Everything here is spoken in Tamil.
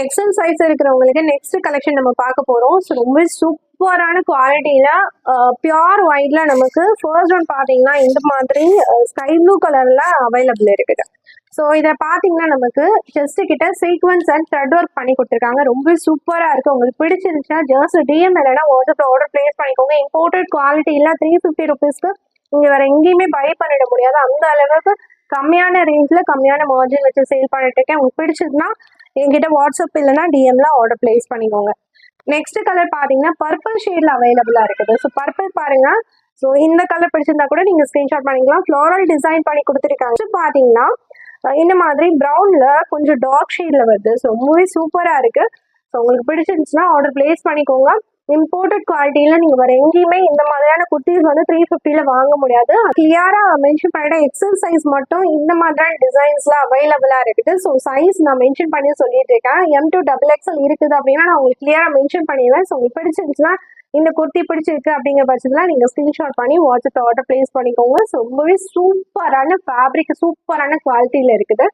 எக்ஸல் சைஸ் இருக்கிறவங்களுக்கு நெக்ஸ்ட் கலெக்ஷன் நம்ம பார்க்க போகிறோம் ஸோ ரொம்ப சூப்பரான குவாலிட்டியில் பியோர் ஒயிட்ல நமக்கு ஃபர்ஸ்ட் ஒன் பார்த்தீங்கன்னா இந்த மாதிரி ஸ்கை ப்ளூ கலரில் அவைலபிள் இருக்குது. ஸோ இதை பார்த்தீங்கன்னா நமக்கு செஸ்ட் கிட்ட சீக்வன்ஸ் அண்ட் த்ரெட் ஒர்க் பண்ணி கொடுத்துருக்காங்க. ரொம்ப சூப்பராக இருக்குது உங்களுக்கு பிடிச்சிருந்துச்சுன்னா ஜஸ்ட் டிஎம் இல்லைனா வாட்ஸ்அப்பில் ஆர்டர் பிளேஸ் பண்ணிக்கோங்க. இம்போர்ட்டட் குவாலிட்டி இல்லை த்ரீ ஃபிஃப்டி ருபீஸ்க்கு நீங்கள் வேறு எங்கேயுமே பை பண்ணிட முடியாது. அந்த அளவுக்கு கம்மியான ரேஞ்சில் கம்மியான மார்ஜின் வச்சு சேல் பண்ணிட்டு இருக்கேன். உங்களுக்கு பிடிச்சதுன்னா என்கிட்ட வாட்ஸ்அப் இல்லைன்னா டிஎம்ல ஆர்டர் பிளேஸ் பண்ணிக்கோங்க. நெக்ஸ்ட் கலர் பார்த்தீங்கன்னா பர்பிள் ஷேட்ல அவைலபிளாக இருக்குது. ஸோ பர்பிள் பாருங்க. ஸோ இந்த கலர் பிடிச்சிருந்தா கூட நீங்கள் ஸ்க்ரீன்ஷாட் பண்ணிக்கலாம். ஃப்ளோரல் டிசைன் பண்ணி கொடுத்துருக்காங்க. பார்த்தீங்கன்னா இந்த மாதிரி ப்ரௌன்ல கொஞ்சம் டார்க் ஷேட்ல வருது. ஸோ ரொம்பவே சூப்பராக இருக்கு. ஸோ உங்களுக்கு பிடிச்சிருந்துச்சுன்னா ஆர்டர் பிளேஸ் பண்ணிக்கோங்க. இம்போர்ட்டட் குவாலிட்டியில நீங்க வேற எங்கேயுமே இந்த மாதிரியான குர்த்திஸ் வந்து த்ரீ ஃபிஃப்டியில் வாங்க முடியாது. கிளியரா மென்ஷன் பண்ணிட்ட எக்ஸல் சைஸ் மட்டும் இந்த மாதிரியான டிசைன்ஸ்ல அவைலபிளா இருக்குது. ஸோ சைஸ் நான் மென்ஷன் பண்ணி சொல்லிட்டு இருக்கேன். எம் டூ டபுள் எக்ஸல் இருக்குது அப்படின்னா நான் உங்களுக்கு கிளியரா மென்ஷன் பண்ணிடுவேன். ஸோ உங்களுக்கு பிடிச்சிருந்துச்சுன்னா இந்த குர்த்தி பிடிச்சிருக்கு அப்படிங்கிற பட்சத்தில் நீங்கள் ஸ்க்ரீன்ஷாட் பண்ணி வாட்ஸ்அப் ஆர்டர் பிளேஸ் பண்ணிக்கோங்க. ரொம்பவே சூப்பரான ஃபேப்ரிக் சூப்பரான குவாலிட்டியில் இருக்குது.